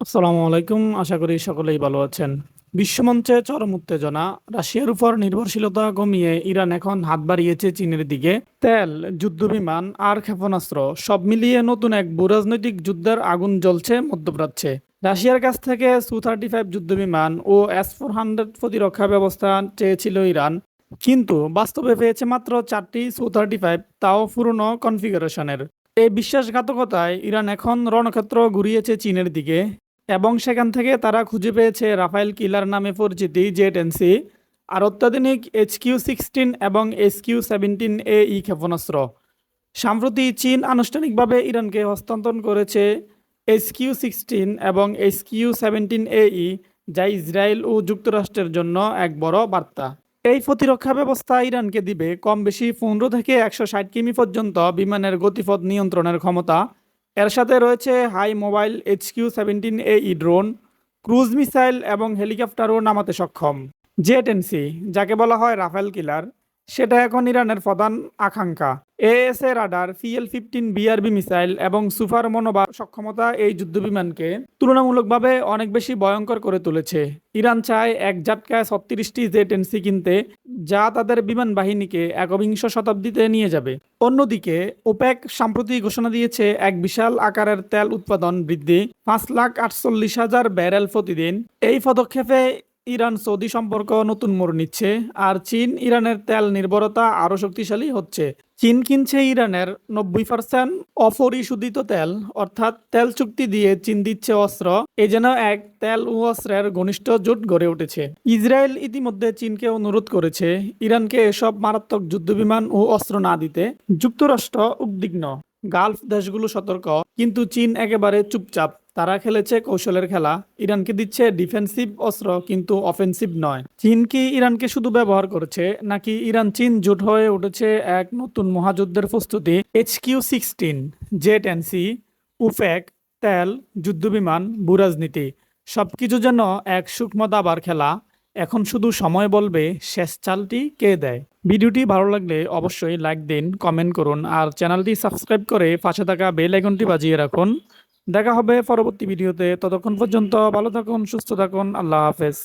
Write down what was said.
আসসালামু আলাইকুম, আশা করি সকলেই ভালো আছেন। বিশ্বমঞ্চে চরম উত্তেজনা, রাশিয়ার উপর নির্ভরশীলতা কমিয়ে ইরান এখন হাত বাড়িয়েছে চীনের দিকে। তেল, যুদ্ধবিমান আর ক্ষেপণাস্ত্র সব মিলিয়ে নতুন এক ভূরাজনৈতিক যুদ্ধের আগুন জ্বলছে মধ্যপ্রাচ্যে। রাশিয়ার কাছ থেকে সু থার্টি ফাইভ যুদ্ধবিমান ও এস ফোর হান্ড্রেড প্রতিরক্ষা ব্যবস্থা চেয়েছিল ইরান, কিন্তু বাস্তবে পেয়েছে মাত্র চারটি সু থার্টি ফাইভ, তাও পুরনো কনফিগারেশনের। এই বিশ্বাসঘাতকতায় ইরান এখন রণক্ষেত্র ঘুরিয়েছে চীনের দিকে। এবং সেখান থেকে তারা খুঁজে পেয়েছে রাফায়েল কিলার নামে পরিচিতি জেট এনসি আর অত্যাধুনিক এইচ কিউ সিক্সটিন এবং H Q seventeen A E ক্ষেপণাস্ত্র। সম্প্রতি চীন আনুষ্ঠানিকভাবে ইরানকে হস্তান্তর করেছে এইচ কিউ সিক্সটিন এবং H Q seventeen A E, যা ইসরায়েল ও যুক্তরাষ্ট্রের জন্য এক বড় বার্তা। এই প্রতিরক্ষা ব্যবস্থা ইরানকে দিবে কম বেশি পনেরো থেকে একশো ষাট কিমি পর্যন্ত বিমানের গতিপথ নিয়ন্ত্রণের ক্ষমতা এর সাথে রয়েছে high mobile HQ seventeen A E drone, cruise missile এবং হেলিকপ্টারও নামাতে সক্ষম। জেট এনসি, যাকে বলা হয় রাফেল কিলার। সেটা এখন ইরানের প্রধান আকাঙ্ক্ষা। ASA radar CL fifteen BRB missile এবং সুপার মনোবা সক্ষমতা এই যুদ্ধবিমানকে তুলনামূলকভাবে অনেক বেশি ভয়ঙ্কর করে তুলেছে। ইরান চায় এক ঝাটকায় ছত্রিশটি জেট এনসি কিনতে, যা তাদের বিমান বাহিনীকে একবিংশ শতাব্দীতে নিয়ে যাবে। অন্যদিকে, ওপেক সম্প্রতি ঘোষণা দিয়েছে, এক বিশাল আকারের তেল উৎপাদন বৃদ্ধি, পাঁচ লাখ আটচল্লিশ হাজার ব্যারেল প্রতিদিন। এই পদক্ষেপে ইরান সৌদি সম্পর্ক নতুন মোড় নিচ্ছে, আর চীন ইরানের তেল নির্ভরতা আরও শক্তিশালী হচ্ছে। চীন কিনছে ইরানের নব্বই পার্সেন্ট অপরিশোধিত তেল, অর্থাৎ তেল চুক্তি দিয়ে চীন দিচ্ছে অস্ত্র, এ যেন এক তেল ও অস্ত্রের ঘনিষ্ঠ জোট গড়ে উঠেছে। ইসরায়েল ইতিমধ্যে চীনকে অনুরোধ করেছে, ইরানকে এসব মারাত্মক যুদ্ধবিমান ও অস্ত্র না দিতে যুক্তরাষ্ট্র উদ্বিগ্ন। গালফ দেশগুলো সতর্ক, কিন্তু চীন একেবারে চুপচাপ। তারা খেলেছে কৌশলের খেলা। ইরানকে দিচ্ছে ডিফেন্সিভ অস্ত্র, কিন্তু অফেন্সিভ নয়। চীন কি ইরানকে শুধু ব্যবহার করেছে, নাকি ইরান চীন জোট হয়ে উঠেছে এক নতুন মহাযুদ্ধের প্রস্তুতি? H Q sixteen jet NC Ofek, তেল, যুদ্ধবিমান, ভূরাজনীতি, সবকিছু যেন এক সূক্ষ্ম দাবার খেলা। এখন শুধু সময় বলবে শেষ চালটি কে দেয়? ভিডিওটি ভালো লাগলে অবশ্যই লাইক দিন, কমেন্ট করুন, আর চ্যানেলটি সাবস্ক্রাইব করে পাশে থাকা বেল আইকনটি বাজিয়ে রাখুন। দেখা হবে পরবর্তী ভিডিওতে। ততক্ষণ পর্যন্ত ভালো থাকুন, সুস্থ থাকুন, আল্লাহ হাফেজ।